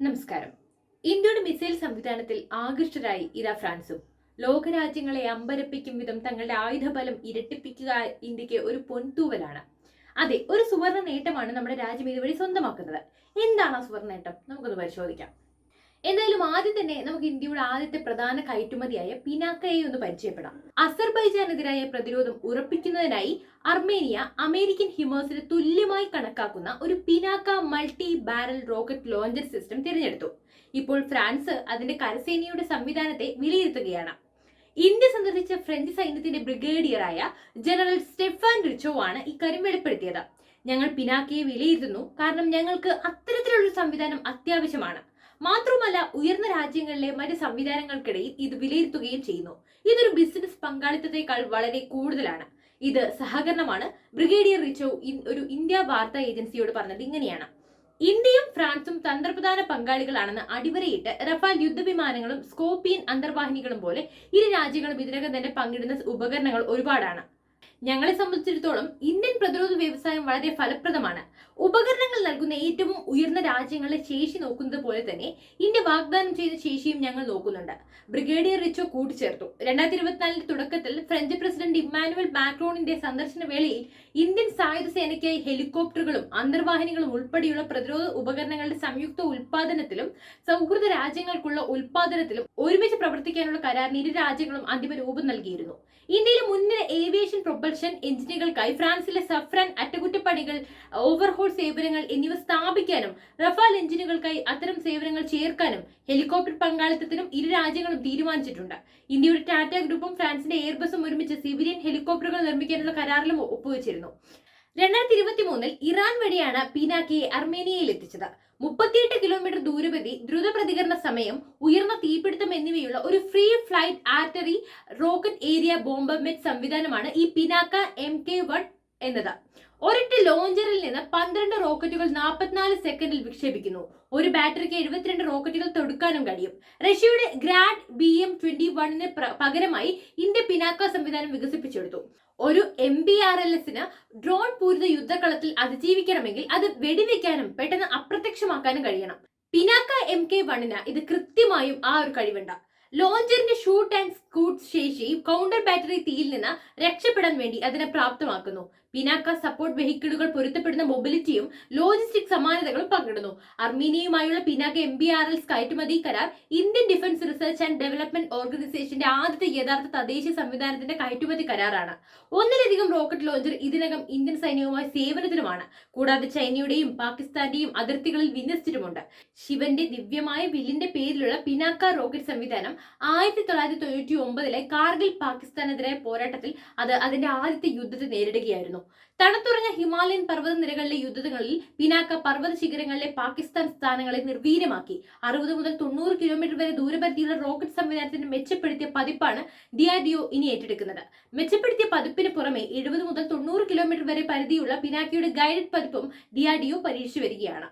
നമസ്കാരം. ഇന്ത്യയുടെ മിസൈൽ സംവിധാനത്തിൽ ആകൃഷ്ടരായി ഇതാ ഫ്രാൻസും. ലോകരാജ്യങ്ങളെ അമ്പരപ്പിക്കും വിധം തങ്ങളുടെ ആയുധബലം ഇരട്ടിപ്പിക്കുക ഇന്ത്യയ്ക്ക് ഒരു പൊൻതൂവലാണ്. അതെ ഒരു സുവർണ നേട്ടമാണ് നമ്മുടെ രാജ്യം ഇതുവഴി സ്വന്തമാക്കുന്നത്. എന്താണ് ആ സുവർണ നേട്ടം? നമുക്കൊന്ന് പരിശോധിക്കാം. എന്തായാലും ആദ്യം തന്നെ നമുക്ക് ഇന്ത്യയുടെ ആദ്യത്തെ പ്രധാന കയറ്റുമതിയായ പിനാക്കയെ ഒന്ന് പരിചയപ്പെടാം. അസർബൈജാനെതിരായ പ്രതിരോധം ഉറപ്പിക്കുന്നതിനായി അർമേനിയ അമേരിക്കൻ ഹിമേഴ്സിന് തുല്യമായി കണക്കാക്കുന്ന ഒരു Pinaka multi barrel rocket launcher system തിരഞ്ഞെടുത്തു. ഇപ്പോൾ ഫ്രാൻസ് അതിന്റെ കരസേനയുടെ സംവിധാനത്തെ വിലയിരുത്തുകയാണ്. ഇന്ത്യ സന്ദർശിച്ച ഫ്രഞ്ച് സൈന്യത്തിന്റെ ബ്രിഗേഡിയറായ ജനറൽ സ്റ്റെഫാൻ റിച്ചോ ആണ് ഇക്കാര്യം വെളിപ്പെടുത്തിയത്. ഞങ്ങൾ പിനാക്കയെ വിലയിരുത്തുന്നു. കാരണം ഞങ്ങൾക്ക് അത്തരത്തിലുള്ള സംവിധാനം അത്യാവശ്യമാണ്. മാത്രമല്ല ഉയർന്ന രാജ്യങ്ങളിലെ മറ്റ് സംവിധാനങ്ങൾക്കിടയിൽ ഇത് വിലയിരുത്തുകയും ചെയ്യുന്നു. ഇതൊരു ബിസിനസ് പങ്കാളിത്തത്തെക്കാൾ വളരെ കൂടുതലാണ്. ഇത് സഹകരണമാണ്. ബ്രിഗേഡിയർ റിച്ചോ ഒരു ഇന്ത്യ വാർത്താ ഏജൻസിയോട് പറഞ്ഞത് ഇങ്ങനെയാണ്. ഇന്ത്യയും ഫ്രാൻസും തന്ത്രപ്രധാന പങ്കാളികളാണെന്ന് അടിവരയിട്ട് റഫാൽ യുദ്ധവിമാനങ്ങളും സ്കോപ്പിയൻ അന്തർവാഹിനികളും പോലെ ഇരു രാജ്യങ്ങളും ഇതിനകം തന്നെ പങ്കിടുന്ന ഉപകരണങ്ങൾ ഒരുപാടാണ്. ഞങ്ങളെ സംബന്ധിച്ചിടത്തോളം ഇന്ത്യൻ പ്രതിരോധ വ്യവസായം വളരെ ഫലപ്രദമാണ്. ഉപകരണങ്ങൾ നൽകുന്ന ഏറ്റവും ഉയർന്ന രാജ്യങ്ങളുടെ ശേഷി നോക്കുന്നത് പോലെ തന്നെ ഇന്ത്യ വാഗ്ദാനം ചെയ്ത ശേഷിയും ഞങ്ങൾ നോക്കുന്നുണ്ട്. ബ്രിഗേഡിയർ റിച്ചോ കൂട്ടിച്ചേർത്തു. രണ്ടായിരത്തി ഇരുപത്തിനാലിന്റെ തുടക്കത്തിൽ ഫ്രഞ്ച് പ്രസിഡന്റ് ഇമ്മാനുവൽ മാക്രോണിന്റെ സന്ദർശന വേളയിൽ ഇന്ത്യൻ സായുധ സേനയ്ക്കായി ഹെലികോപ്റ്ററുകളും അന്തർവാഹിനികളും ഉൾപ്പെടെയുള്ള പ്രതിരോധ ഉപകരണങ്ങളുടെ സംയുക്ത ഉൽപാദനത്തിലും സൗഹൃദ രാജ്യങ്ങൾക്കുള്ള ഉൽപാദനത്തിലും ഒരുമിച്ച് പ്രവർത്തിക്കാനുള്ള കരാറിന് ഇരു രാജ്യങ്ങളും അന്തിമ രൂപം നൽകിയിരുന്നു. ഇന്ത്യയിലെ മുൻനിര ഏവിയേഷൻ പ്രൊപ്പൽഷൻ എഞ്ചിനുകൾക്കായി ഫ്രാൻസിലെ സഫ്രൻ അറ്റകുറ്റപ്പണികൾ ഓവർഹോൾ സേവനങ്ങൾ എന്നിവ സ്ഥാപിക്കാനും റഫാൽ എഞ്ചിനുകൾക്കായി അത്തരം സേവനങ്ങൾ ചേർക്കാനും ഹെലികോപ്റ്റർ പങ്കാളിത്തത്തിനും ഇരു രാജ്യങ്ങളും തീരുമാനിച്ചിട്ടുണ്ട്. ഇന്ത്യയുടെ ടാറ്റ ഗ്രൂപ്പും ഫ്രാൻസിന്റെ എയർബസും ഒരുമിച്ച് സിവിലിയൻ ഹെലികോപ്റ്ററുകൾ നിർമ്മിക്കാനുള്ള കരാറിലും ഒപ്പുവെച്ചിരുന്നു. രണ്ടായിരത്തി ഇരുപത്തി മൂന്നിൽ ഇറാൻ വഴിയാണ് പീനാക്കിയെ അർമേനിയയിൽ എത്തിച്ചത് മുപ്പത്തിയെട്ട് കിലോമീറ്റർ ദൂരപതി ദ്രുത പ്രതികരണ സമയം ഉയർന്ന തീപിടുത്തം എന്നിവയുള്ള ഒരു free flight artillery rocket area bombardment സംവിധാനമാണ് ഈ പിനാക്ക എം കെ വൺ എന്നത്. ഒരൊറ്റ ലോഞ്ചറിൽ നിന്ന് പന്ത്രണ്ട് റോക്കറ്റുകൾ നാൽപ്പത്തിനാല് സെക്കൻഡിൽ വിക്ഷേപിക്കുന്നു. ഒരു ബാറ്ററിക്ക് എഴുപത്തിരണ്ട് റോക്കറ്റുകൾ തൊടുക്കാനും കഴിയും. റഷ്യയുടെ ഗ്രാഡ് ബി എം ട്വന്റി വണ്ണിന് പകരമായി ഇന്ത്യ പിനാക്ക സംവിധാനം വികസിപ്പിച്ചെടുത്തു. ഒരു എം ബി ആർ എൽ എസിന് ഡ്രോൺ പൂരിത യുദ്ധക്കളത്തിൽ അതിജീവിക്കണമെങ്കിൽ അത് വെടിവെക്കാനും പെട്ടെന്ന് അപ്രത്യക്ഷമാക്കാനും കഴിയണം. പിനാക്ക എം കെ വണ്ണിന് ഇത് കൃത്യമായും ആ ഒരു കഴിവുണ്ട്. ലോഞ്ചറിന്റെ ഷൂട്ട് ആൻഡ് സ്കൂട്ട് ശേഷി കൗണ്ടർ ബാറ്ററി തീയിൽ നിന്ന് രക്ഷപ്പെടാൻ വേണ്ടി അതിനെ പ്രാപ്തമാക്കുന്നു. പിനാക്ക സപ്പോർട്ട് വെഹിക്കിളുകൾ പൊരുത്തപ്പെടുന്ന മൊബിലിറ്റിയും ലോജിസ്റ്റിക് സമാനതകളും പങ്കിടുന്നു. അർമീനിയയുമായുള്ള Pinaka M B R L കയറ്റുമതി കരാർ Indian defence research and development ഓർഗനൈസേഷന്റെ ആദ്യത്തെ യഥാർത്ഥ തദ്ദേശീയ സംവിധാനത്തിന്റെ കയറ്റുമതി കരാറാണ്. ഒന്നിലധികം റോക്കറ്റ് ലോഞ്ചർ ഇതിനകം ഇന്ത്യൻ സൈന്യവുമായി സേവനത്തിനുമാണ്. കൂടാതെ ചൈനയുടെയും പാകിസ്ഥാന്റെയും അതിർത്തികളിൽ വിന്യസിച്ചിട്ടുമുണ്ട്. ശിവന്റെ ദിവ്യമായ വില്ലിന്റെ പേരിലുള്ള പിനാക്ക റോക്കറ്റ് സംവിധാനം ആയിരത്തി തൊള്ളായിരത്തി തൊണ്ണൂറ്റി ഒമ്പതിലെ കാർഗിൽ പാകിസ്ഥാനെതിരായ പോരാട്ടത്തിൽ അത് അതിന്റെ ആദ്യത്തെ യുദ്ധത്തെ നേരിടുകയായിരുന്നു. തണുത്തുറഞ്ഞ ഹിമാലയൻ പർവത നിരകളിലെ യുദ്ധങ്ങളിൽ പിനാക്ക പർവത ശിഖരങ്ങളിലെ പാകിസ്ഥാൻ സ്ഥാനങ്ങളെ നിർവീര്യമാക്കി. അറുപത് മുതൽ തൊണ്ണൂറ് കിലോമീറ്റർ വരെ ദൂരപരിധിയുള്ള റോക്കറ്റ് സംവിധാനത്തിന് മെച്ചപ്പെടുത്തിയ പതിപ്പാണ് ഡിആർഡിഒ ഇനി ഏറ്റെടുക്കുന്നത്. മെച്ചപ്പെടുത്തിയ പതിപ്പിന് പുറമെ എഴുപത് മുതൽ തൊണ്ണൂറ് കിലോമീറ്റർ വരെ പരിധിയുള്ള പിനാക്കയുടെ ഗൈഡഡ് പതിപ്പും ഡിആർഡിഒ പരീക്ഷിച്ചു വരികയാണ്.